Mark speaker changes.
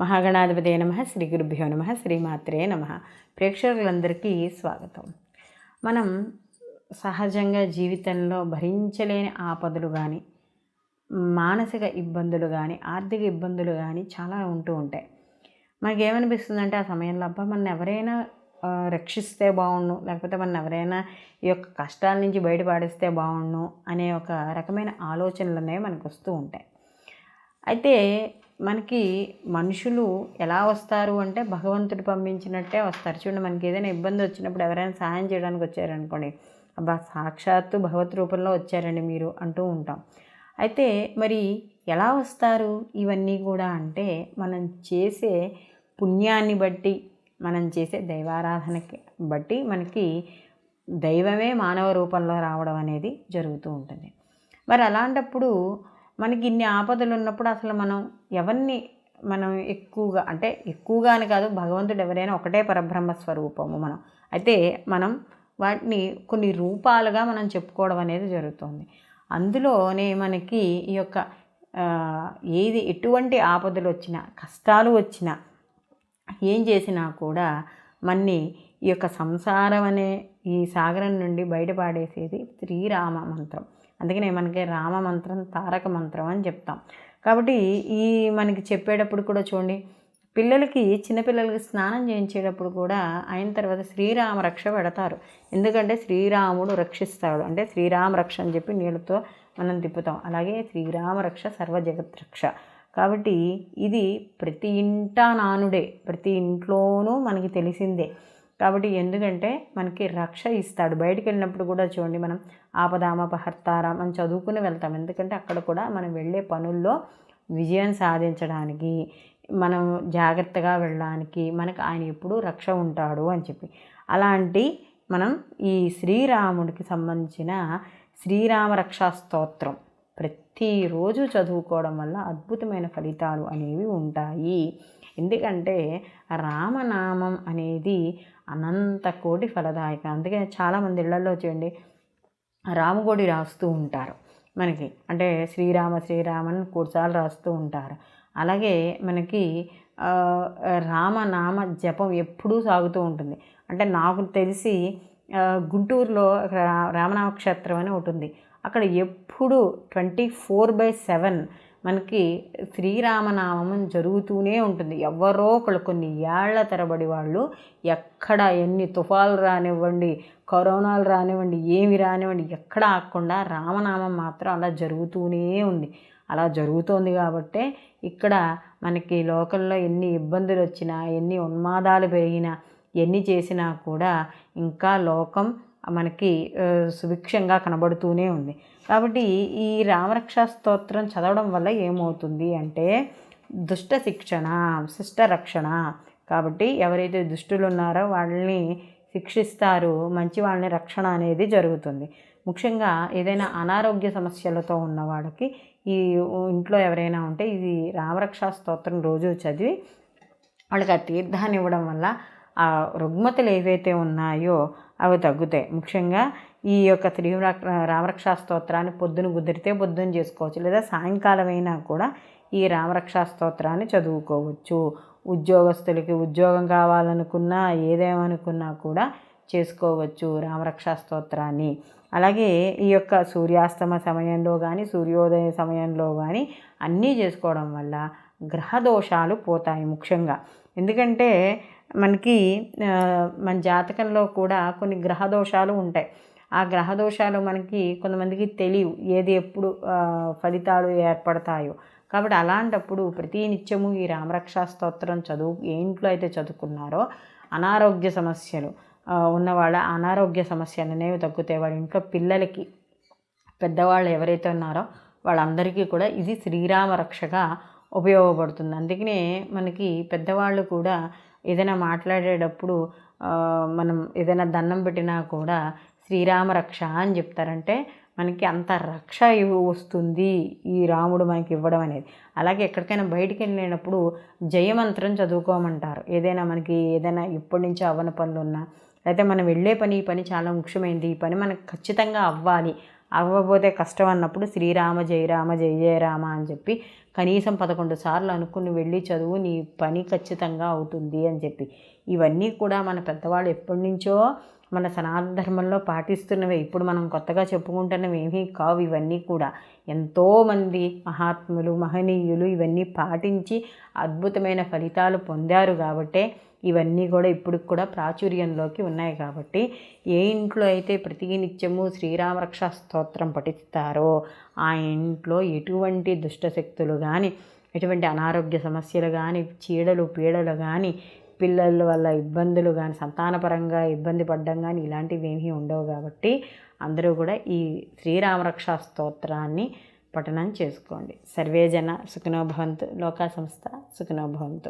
Speaker 1: మహాగణాధిపతి నమ శ్రీ గురుభ్యో నమ శ్రీమాత్రే నమ. ప్రేక్షకులందరికీ స్వాగతం. మనం సహజంగా జీవితంలో భరించలేని ఆపదలు కానీ మానసిక ఇబ్బందులు కానీ ఆర్థిక ఇబ్బందులు కానీ చాలా ఉంటూ ఉంటాయి. మనకేమనిపిస్తుందంటే ఆ సమయంలో అబ్బా మన ఎవరైనా రక్షిస్తే బాగుండు లేకపోతే మన ఎవరైనా ఈ యొక్క కష్టాల నుంచి బయటపడిస్తే బాగుండు అనే ఒక రకమైన ఆలోచనలు అనేవి మనకు వస్తూ ఉంటాయి. అయితే మనకి మనుషులు ఎలా వస్తారు అంటే భగవంతుడు పంపించినట్టే వస్తారు. చూడండి మనకి ఏదైనా ఇబ్బంది వచ్చినప్పుడు ఎవరైనా సహాయం చేయడానికి వచ్చారనుకోండి అబ్బా సాక్షాత్తు భగవత్ రూపంలో వచ్చారండి మీరు అంటూ ఉంటాం. అయితే మరి ఎలా వస్తారు ఇవన్నీ కూడా అంటే మనం చేసే పుణ్యాన్ని బట్టి మనం చేసే దైవారాధనకి బట్టి మనకి దైవమే మానవ రూపంలో రావడం అనేది జరుగుతూ ఉంటుంది. మరి అలాంటప్పుడు మనకి ఇన్ని ఆపదలు ఉన్నప్పుడు అసలు మనం ఎవరిని మనం ఎక్కువగా అంటే ఎక్కువగా అని కాదు భగవంతుడు ఎవరైనా ఒకటే పరబ్రహ్మ స్వరూపము మనం. అయితే మనం వాటిని కొన్ని రూపాలుగా మనం చెప్పుకోవడం అనేది జరుగుతుంది. అందులోనే మనకి ఈ యొక్క ఏది ఎటువంటి ఆపదలు వచ్చినా కష్టాలు వచ్చినా ఏం చేసినా కూడా మన్ని ఈ యొక్క సంసారం అనే ఈ సాగరం నుండి బయటపడేసేది శ్రీరామ మంత్రం. అందుకనే మనకి రామ మంత్రం తారక మంత్రం అని చెప్తాం. కాబట్టి ఈ మనకి చెప్పేటప్పుడు కూడా చూడండి పిల్లలకి చిన్నపిల్లలకి స్నానం చేయించేటప్పుడు కూడా అయిన తర్వాత శ్రీరామ రక్ష పెడతారు. ఎందుకంటే శ్రీరాముడు రక్షిస్తాడు. అంటే శ్రీరామ రక్ష అని చెప్పి నీళ్ళతో మనం తిప్పుతాం. అలాగే శ్రీరామ రక్ష సర్వ జగత్ రక్ష. కాబట్టి ఇది ప్రతి ఇంటా నానుడే ప్రతి ఇంట్లోనూ మనకి తెలిసిందే. కాబట్టి ఎందుకంటే మనకి రక్ష ఇస్తాడు. బయటికి వెళ్ళినప్పుడు కూడా చూడండి మనం ఆపదామపహర్తారా మనం చదువుకుని వెళ్తాం. ఎందుకంటే అక్కడ కూడా మనం వెళ్ళే పనుల్లో విజయం సాధించడానికి మనం జాగ్రత్తగా వెళ్ళడానికి మనకు ఆయన ఎప్పుడూ రక్ష ఉంటాడు అని చెప్పి. అలాంటి మనం ఈ శ్రీరాముడికి సంబంధించిన శ్రీరామ రక్షా స్తోత్రం. ప్రతిరోజు చదువుకోవడం వల్ల అద్భుతమైన ఫలితాలు అనేవి ఉంటాయి. ఎందుకంటే రామనామం అనేది అనంత కోటి ఫలదాయకం. అందుకే చాలామంది ఇళ్ళలో చూడండి రామగోడి రాస్తూ ఉంటారు. మనకి అంటే శ్రీరామ శ్రీరామని కూర్చాలు రాస్తూ ఉంటారు. అలాగే మనకి రామనామ జపం ఎప్పుడూ సాగుతూ ఉంటుంది. అంటే నాకు తెలిసి గుంటూరులో రామనామక్షేత్రం రామనామ క్షేత్రం అని ఒకటి ఉంది. అక్కడ ఎప్పుడు ట్వంటీ ఫోర్ బై సెవెన్ మనకి శ్రీరామనామం జరుగుతూనే ఉంటుంది. ఎవరో ఒకళ్ళు కొన్ని ఏళ్ళ తరబడి వాళ్ళు ఎక్కడ ఎన్ని తుఫాలు రానివ్వండి కరోనాలు రానివ్వండి ఏమి రానివ్వండి ఎక్కడ ఆకుండా రామనామం మాత్రం అలా జరుగుతూనే ఉంది. అలా జరుగుతోంది కాబట్టే ఇక్కడ మనకి లోకల్లో ఎన్ని ఇబ్బందులు వచ్చినా ఎన్ని ఉన్మాదాలు పెరిగినా ఎన్ని చేసినా కూడా ఇంకా లోకం మనకి సుభిక్షంగా కనబడుతూనే ఉంది. కాబట్టి ఈ రామరక్ష స్తోత్రం చదవడం వల్ల ఏమవుతుంది అంటే దుష్ట శిక్షణ శిష్ట రక్షణ. కాబట్టి ఎవరైతే దుష్టులు ఉన్నారో వాళ్ళని శిక్షిస్తారు మంచి వాళ్ళని రక్షణ అనేది జరుగుతుంది. ముఖ్యంగా ఏదైనా అనారోగ్య సమస్యలతో ఉన్న వాళ్ళకి ఈ ఇంట్లో ఎవరైనా ఉంటే ఇది రామరక్షా స్తోత్రం రోజు చదివి వాళ్ళకి ఆ తీర్థాన్ని ఇవ్వడం వల్ల ఆ రుగ్మతలు ఏవైతే ఉన్నాయో అవి తగ్గుతాయి. ముఖ్యంగా ఈ యొక్క శ్రీ రామరక్షా స్తోత్రాన్ని పొద్దున కుదిరితే పొద్దున చేసుకోవచ్చు. లేదా సాయంకాలం అయినా కూడా ఈ రామరక్షా స్తోత్రాన్ని చదువుకోవచ్చు. ఉద్యోగస్తులకి ఉద్యోగం కావాలనుకున్నా ఏదేమనుకున్నా కూడా చేసుకోవచ్చు రామరక్షా స్తోత్రాన్ని అలాగే ఈ యొక్క సూర్యాస్తమ సమయంలో కానీ సూర్యోదయ సమయంలో కానీ అన్నీ చేసుకోవడం వల్ల గ్రహ దోషాలు పోతాయి ముఖ్యంగా. ఎందుకంటే మనకి మన జాతకంలో కూడా కొన్ని గ్రహ దోషాలు ఉంటాయి. ఆ గ్రహ దోషాలు మనకి కొంతమందికి తెలియవు. ఏది ఎప్పుడు ఫలితాలు ఏర్పడతాయో. కాబట్టి అలాంటప్పుడు ప్రతి నిత్యము ఈ రామరక్షా స్తోత్రం చదువు ఏ ఇంట్లో అయితే చదువుకున్నారో అనారోగ్య సమస్యలు ఉన్నవాళ్ళ అనారోగ్య సమస్యలు అనేవి తగ్గుతాయి. వాళ్ళ ఇంట్లో పిల్లలకి పెద్దవాళ్ళు ఎవరైతే ఉన్నారో వాళ్ళందరికీ కూడా ఇది శ్రీరామ రక్షగా ఉపయోగపడుతుంది. అందుకనే మనకి పెద్దవాళ్ళు కూడా ఏదైనా మాట్లాడేటప్పుడు మనం ఏదైనా దండం పెట్టినా కూడా శ్రీరామ రక్ష అని చెప్తారంటే మనకి అంత రక్ష వస్తుంది ఈ రాముడు మనకి ఇవ్వడం అనేది. అలాగే ఎక్కడికైనా బయటికి వెళ్ళినప్పుడు జయమంత్రం చదువుకోమంటారు. ఏదైనా మనకి ఏదైనా ఇప్పటి నుంచి అవ్వని పనులు ఉన్నా అయితే మనం వెళ్ళే పని ఈ పని చాలా ముఖ్యమైనది ఈ పని మనకు ఖచ్చితంగా అవ్వాలి అవ్వబోతే కష్టం అన్నప్పుడు శ్రీరామ జయ రామ జయ జయ రామ అని చెప్పి కనీసం పదకొండు సార్లు అనుకుని వెళ్ళి చదువు నీ పని ఖచ్చితంగా అవుతుంది అని చెప్పి. ఇవన్నీ కూడా మన పెద్దవాళ్ళు ఎప్పటి నుంచో మన సనాతన ధర్మంలో పాటిస్తున్నవే. ఇప్పుడు మనం కొత్తగా చెప్పుకుంటున్నవి ఏమీ కావు. ఇవన్నీ కూడా ఎంతోమంది మహాత్ములు మహనీయులు ఇవన్నీ పాటించి అద్భుతమైన ఫలితాలు పొందారు కాబట్టే ఇవన్నీ కూడా ఇప్పుడు కూడా ప్రాచుర్యంలోకి ఉన్నాయి కాబట్టి ఏ ఇంట్లో అయితే ప్రతి నిత్యము శ్రీరామరక్ష స్తోత్రం పఠిస్తారో ఆ ఇంట్లో ఎటువంటి దుష్టశక్తులు కానీ ఎటువంటి అనారోగ్య సమస్యలు కానీ చీడలు పీడలు కానీ పిల్లల వల్ల ఇబ్బందులు కానీ సంతానపరంగా ఇబ్బంది పడడం కానీ ఇలాంటివి ఏమీ ఉండవు కాబట్టి అందరూ కూడా ఈ శ్రీరామరక్ష స్తోత్రాన్ని పఠనం చేసుకోండి. సర్వేజన సుఖనోభవంతు లోకా సంస్థ సుఖనోభవంతు